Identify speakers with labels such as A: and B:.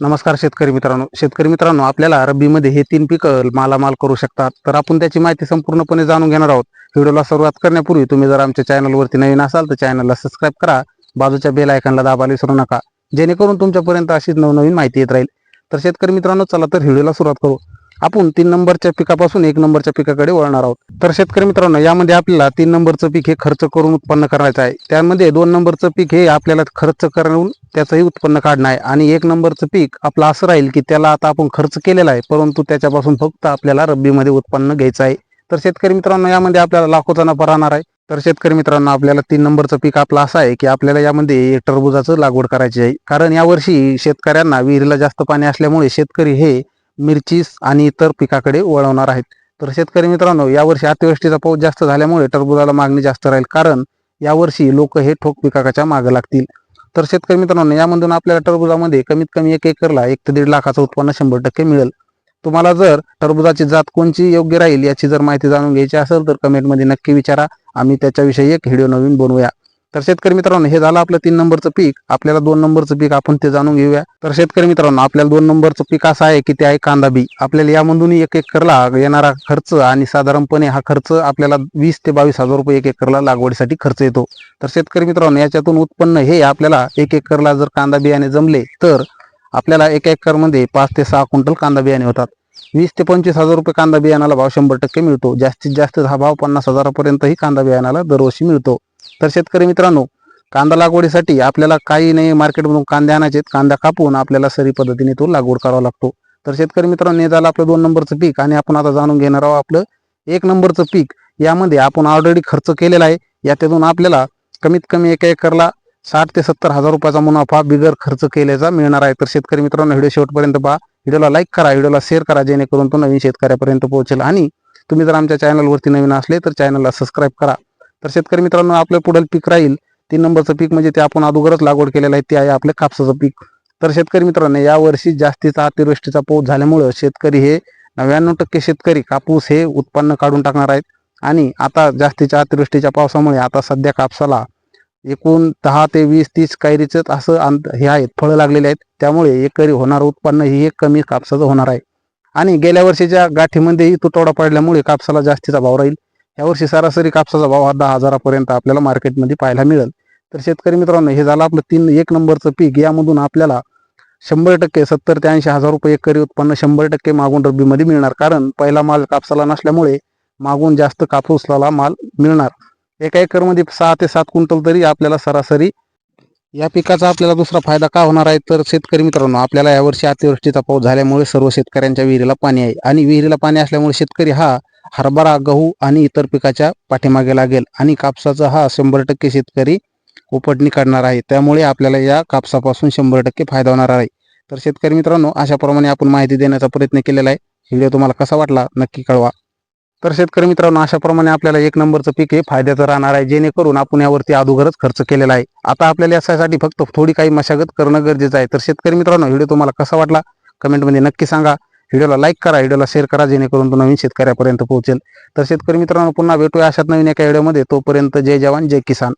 A: नमस्कार शेतकरी मित्रांनो. शेतकरी मित्रांनो आपल्याला रब्बीमध्ये हे तीन पिकं मालामाल करू शकतात. तर आपण त्याची माहिती संपूर्णपणे जाणून घेणार आहोत. व्हिडिओला सुरुवात करण्यापूर्वी तुम्ही जर आमच्या चॅनलवरती नवीन असाल तर चॅनलला सबस्क्राईब करा. बाजूच्या बेल आयकनला दाबायला विसरू नका. जेणेकरून तुमच्यापर्यंत अशीच नवनवीन माहिती येत राहील. तर शेतकरी मित्रांनो चला तर व्हिडिओला सुरुवात करू. आपण तीन नंबरच्या पिकापासून एक नंबरच्या पिकाकडे वळणार आहोत. तर शेतकरी मित्रांनो यामध्ये आपल्याला तीन नंबरचं पीक हे खर्च करून उत्पन्न करायचं आहे. त्यामध्ये दोन नंबरचं पीक हे आपल्याला खर्च करून त्याचंही उत्पन्न काढणं आहे. आणि एक नंबरचं पीक आपलं असं राहील की त्याला आता आपण खर्च केलेला आहे परंतु त्याच्यापासून फक्त आपल्याला रब्बीमध्ये उत्पन्न घ्यायचं आहे. तर शेतकरी मित्रांनो यामध्ये आपल्याला लाखोचा नफा राहणार आहे. तर शेतकरी मित्रांनो आपल्याला तीन नंबरचं पीक आपलं असं आहे की आपल्याला यामध्ये टरबुजाचं लागवड करायची आहे. कारण यावर्षी शेतकऱ्यांना विहिरीला जास्त पाणी असल्यामुळे शेतकरी हे मिरचीस आणि इतर पिकाकडे वळवणार आहेत. तर शेतकरी मित्रांनो यावर्षी अतिवृष्टीचा पाऊस जास्त झाल्यामुळे टरबुजाला मागणी जास्त राहील. कारण यावर्षी लोक हे ठोक पिकाच्या मागे लागतील. तर शेतकरी मित्रांनो यामधून आपल्याला टरबुजामध्ये कमीत कमी एक एकरला एक ते दीड लाखाचं उत्पन्न शंभर टक्के मिळेल. तुम्हाला जर टरबुजाची जात कोणची योग्य राहील याची जर माहिती जाणून घ्यायची असेल तर कमेंटमध्ये नक्की विचारा. आम्ही त्याच्याविषयी एक व्हिडिओ नवीन बनवूया. तर शेतकरी मित्रांनो हे झालं आपलं तीन नंबरचं पीक. आपल्याला दोन नंबरचं पीक आपण ते जाणून घेऊया. तर शेतकरी मित्रांनो आपल्याला दोन नंबरचं पीक असं आहे की ते आहे कांदा बी. आपल्याला यामधून एक एकरला येणारा खर्च आणि साधारणपणे हा खर्च आपल्याला वीस ते बावीस हजार रुपये एक एकरला लागवडीसाठी खर्च येतो. तर शेतकरी मित्रांनो याच्यातून उत्पन्न हे आपल्याला एक एकरला जर कांदा बियाणे जमले तर आपल्याला एक एकरमध्ये पाच ते सहा क्विंटल कांदा बियाणे होतात. वीस ते पंचवीस हजार रुपये कांदा बियाणाला भाव शंभर टक्के मिळतो. जास्तीत जास्त हा भाव पन्नास हजारापर्यंतही कांदा बियाणाला दरवर्षी मिळतो. तर शेतकरी मित्रांनो कांदा लागवडीसाठी आपल्याला काही नाही मार्केटमधून कांदे आणायचे कांदा कापून आपल्याला सरी पद्धतीने तो लागवड करावा लागतो. तर शेतकरी मित्रांनो हे झालं आपलं दोन नंबरचं पीक आणि आपण आता जाणून घेणार आहोत आपलं एक नंबरचं पीक. यामध्ये आपण ऑलरेडी खर्च केलेला आहे. याच्यातून आपल्याला कमीत कमी एका एकरला साठ ते सत्तर हजार रुपयाचा मुनाफा बिगर खर्च केल्याचा मिळणार आहे. तर शेतकरी मित्रांनो व्हिडिओ शेवटपर्यंत पहा. व्हिडिओला लाईक करा व्हिडिओला शेअर करा जेणेकरून तो नवीन शेतकऱ्यापर्यंत पोहोचेल. आणि तुम्ही जर आमच्या चॅनलवरती नवीन असले तर चॅनलला सबस्क्राईब करा. तर शेतकरी मित्रांनो आपलं पुढील पीक राहील तीन नंबरचं पीक म्हणजे ते आपण अगोदरच लागवड केलेलं आहे ते आहे आपलं कापसाचं पीक. तर शेतकरी मित्रांनो यावर्षी जास्तीचा अतिवृष्टीचा पाऊस झाल्यामुळं शेतकरी हे नव्याण्णव टक्के शेतकरी कापूस हे उत्पन्न काढून टाकणार आहेत. आणि आता जास्तीच्या अतिवृष्टीच्या पावसामुळे आता सध्या कापसाला एकूण दहा ते वीस तीस कैरीच असं अंत हे आहेत फळं लागलेले आहेत. त्यामुळे एकरी होणारं उत्पन्न हे एक कमी कापसाचं होणार आहे. आणि गेल्या वर्षीच्या गाठीमध्येही तुटवडा पडल्यामुळे कापसाला जास्तीचा भाव राहील. यावर्षी सरासरी कापसाचा भाव हा दहा हजारापर्यंत आपल्याला मार्केटमध्ये पाहायला मिळेल. तर शेतकरी मित्रांनो हे झालं आपलं तीन एक नंबरचं पीक. यामधून आपल्याला शंभर टक्के सत्तर ते ऐंशी हजार रुपये एकरी उत्पन्न शंभर टक्के मागून रब्बीमध्ये मिळणार. कारण पहिला माल कापसाला नसल्यामुळे मागून जास्त कापूसला माल मिळणार. एका एकरमध्ये सहा ते सात क्विंटल तरी आपल्याला सरासरी या पिकाचा आपल्याला दुसरा फायदा का होणार आहे? तर शेतकरी मित्रांनो आपल्याला यावर्षी अतिवृष्टीचा पाऊस झाल्यामुळे सर्व शेतकऱ्यांच्या विहिरीला पाणी आहे. आणि विहिरीला पाणी असल्यामुळे शेतकरी हा हरभरा गहू आणि इतर पिकाच्या पाठीमागे लागेल आणि कापसाचा हा शंभर टक्के शेतकरी उपटणी काढणार आहे. त्यामुळे आपल्याला या कापसापासून शंभर टक्के फायदा होणार आहे. तर शेतकरी मित्रांनो अशाप्रमाणे आपण माहिती देण्याचा प्रयत्न केलेला आहे. व्हिडिओ तुम्हाला कसा वाटला नक्की कळवा. तर शेतकरी मित्रांनो अशाप्रमाणे आपल्याला एक नंबरचं पीक हे फायद्याचं राहणार आहे जेणेकरून आपण यावरती अगोदरच खर्च केलेला आहे. आता आपल्याला यासाठी फक्त थोडी काही मशागत करणं गरजेचं आहे. तर शेतकरी मित्रांनो व्हिडिओ तुम्हाला कसा वाटला? कमेंटमध्ये नक्की सांगा. व्हिडिओला लाईक करा व्हिडिओला शेअर करा जेणेकरून तो नवीन शेतकऱ्यापर्यंत पोहोचेल. तर शेतकरी मित्रांनो पुन्हा भेटूया अशात नवीन एका व्हिडिओमध्ये. तोपर्यंत जय जवान जय किसान.